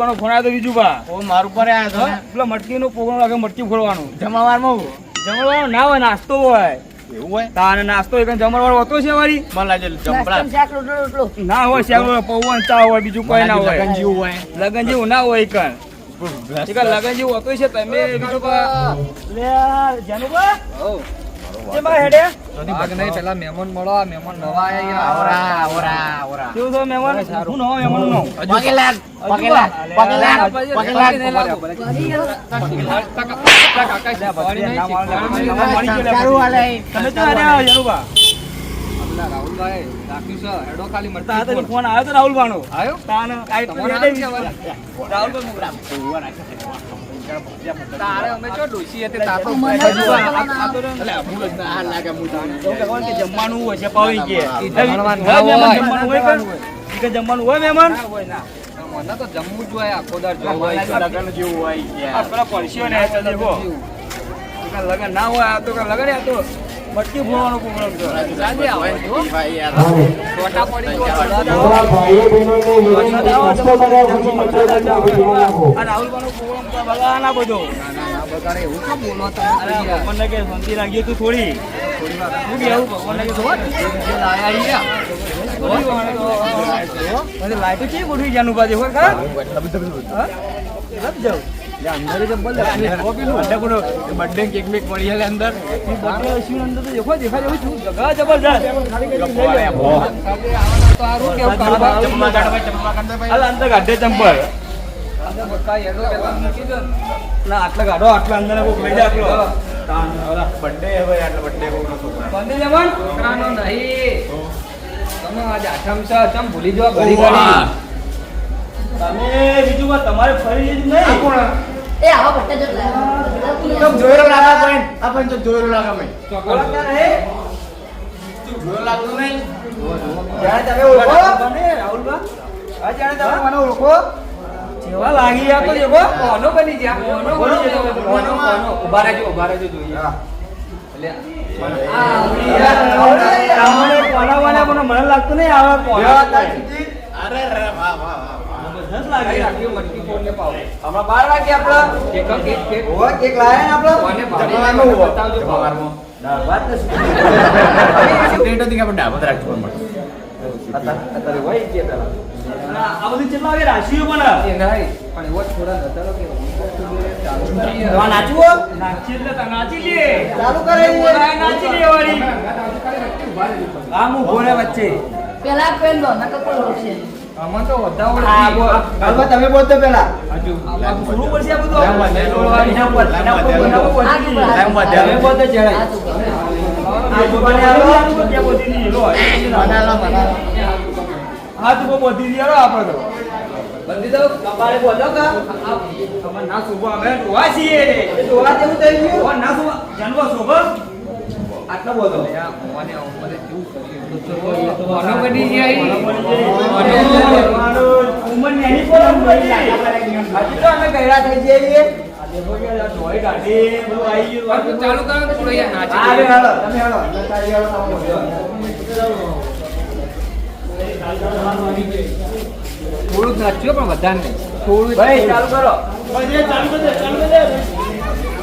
બાનો phone આવ્યો બીજું બા. ઓ મારું પર આવ્યો તો. પેલા મટકી નો પ્રોગ્રામ લાગે મટકી ફોડવાનું. જમણવારમાં? જમણવાનો ના હોય નાસ્તો હોય. એવું હોય? તાને નાસ્તો એક જમણવાર હોતો છે વારી. મને લાગે જમપડા ના હોય શેક પૌવન ચા હોય બીજું કોઈ ના હોય. લગન જેવું હોય. લગન જેવું ના હોય કણ એક લગન જેવું હોતું છે તમે બીજું કો લે જાનુબા હેડે ભાગ નહીં પેલા મહેમાન મળો આ મહેમાન નવા આયા આવરા આવરા આવરા કેવું છો મહેમાન હું નો મહેમાન નો પગે લાગ પગે લાગ પગે લાગ પગે લાગ ચાલુ હાલે તમે તો હેડે આવો રાહુલભાઈ રાખ્યું છે હેડો ખાલી મળતા ફોન આવ્યો તો રાહુલ બાનો આવ્યો. રાહુલ ભાઈ તારે અમે જો ડોસી હતી તા તો મને હજુ તો આ- આ- આ તો ને- એટલે ભૂલ જ ના લાગે હું તાને કે જમવાનું હોય છે પાવી કે. જમવાનું હોય. હોય. જમવાનું હોય. કે? કે હોય મહેમાન? મને તો જમવું જ હોય આખો દાર લગન જેવું હોય આ પેલા પરસ્યો ને આ લગન ના હોય આ તો લગન આ તો મટકી ફોડવાનો પ્રોગ્રામ છે. સાંજે આવે. છોટા પડી બહેનોને નાસ્તો પછી આ રાહુલબાનો પ્રોગ્રામ તો બગાના બધો. ના ના ના બગાડે એવું કેમ બોલો તમે? અરે ભગવાનને કે શાંતિ રાખીએ તું થોડી. હું બી આવું ભગવાનને કે જોવા. લાઈટો કેવી ગોઠવી બાજુ? હોય ખરા બર્થડે કેક બેક મળી જાય અંદર. અંદર તો દેખો છું. જગા અંદર કાઢે ચંપલ અંદર મૂકી આટલા કાઢો આટલા અંદર લઈ જાય બર્થડે હવે આટલો બર્થડે કોઈનો છોકરા છોકરાનો નહીં. તમે આજે આઠમ છે ભૂલી જવા ઘડી ઘડી તમે બીજું તમારે ફરી નહીં? એ આવા ભટ્ટા જો લાયા. તો જોયેલો લાગે ભાઈ આ ભાઈ તો જોયેલો લાગે ભાઈ ઓળખતા નહીં? જોયેલો લાગતું નહીં જાણે તમે ઓળખો બને રાહુલબા હા જાણે તમે મને ઓળખો જેવા લાગી આ તો કોનો બની ગયા કોનો કોનો? કોનો કોનો ઊભા રહેજો ઊભા રહેજો જોઈએ એટલે રામને પણ મને લાગતું નહીં આવે કોના અરે રે વાહ વાહ વાહ જબરજસ્ત કઈ લાગે રાખ્યું મટકી ફોડને પાવ હમણાં બાર વાગે કેક લાયા ને જમવાનું હોય. ડાબત કે આ બધું કેટલા વાગે રાશિઓ પણ પણ એવો જ થોડા નતારો કે ચાલુ થઈ આ નાચવું નાચી એટલે નાચી લે. ચાલુ કરે નાચી લે વાળી. આમ ઊભો વચ્ચે. પેલા પેન દો નકર કોઈ ઓળખશે નહીં. આમાં તો વધારે તમે બોલતો પેલા હજુ શરૂ પડશે આ બધું બધે બોલવાની ના પર ના પર બધે. બોલતો ચડાય આ દુકાને આવો ત્યાં બોધી ની લો મનાલો મનાલો આ તો બોધી દીધી લો આપણે તો બંધી દો કપાળે બોલો કા તમાર ના સુબો અમે ડોવા છીએ જેવું થઈ ગયું ના સુબો જન્મ શોભા આટલો બધું આવી ગયું. આ તો ચાલુ કરો થોડો. થોડુંક નાચ્યો પણ વધારે નહીં. થોડું ભાઈ ચાલુ કરો.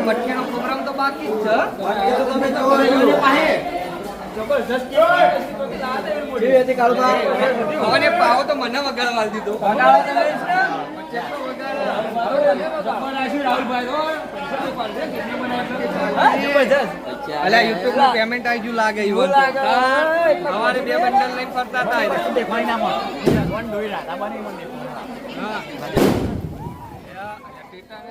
મટકીનો પ્રોગ્રામ તો બાકી જ છે. એ તો તમે જો પાસે પાવો તો મને વગાડવા દીધો. યુટ્યુબનું? પેમેન્ટ આવી ગયું લાગે સવારે બે બંડલ લઈને ફરતા હતા એ.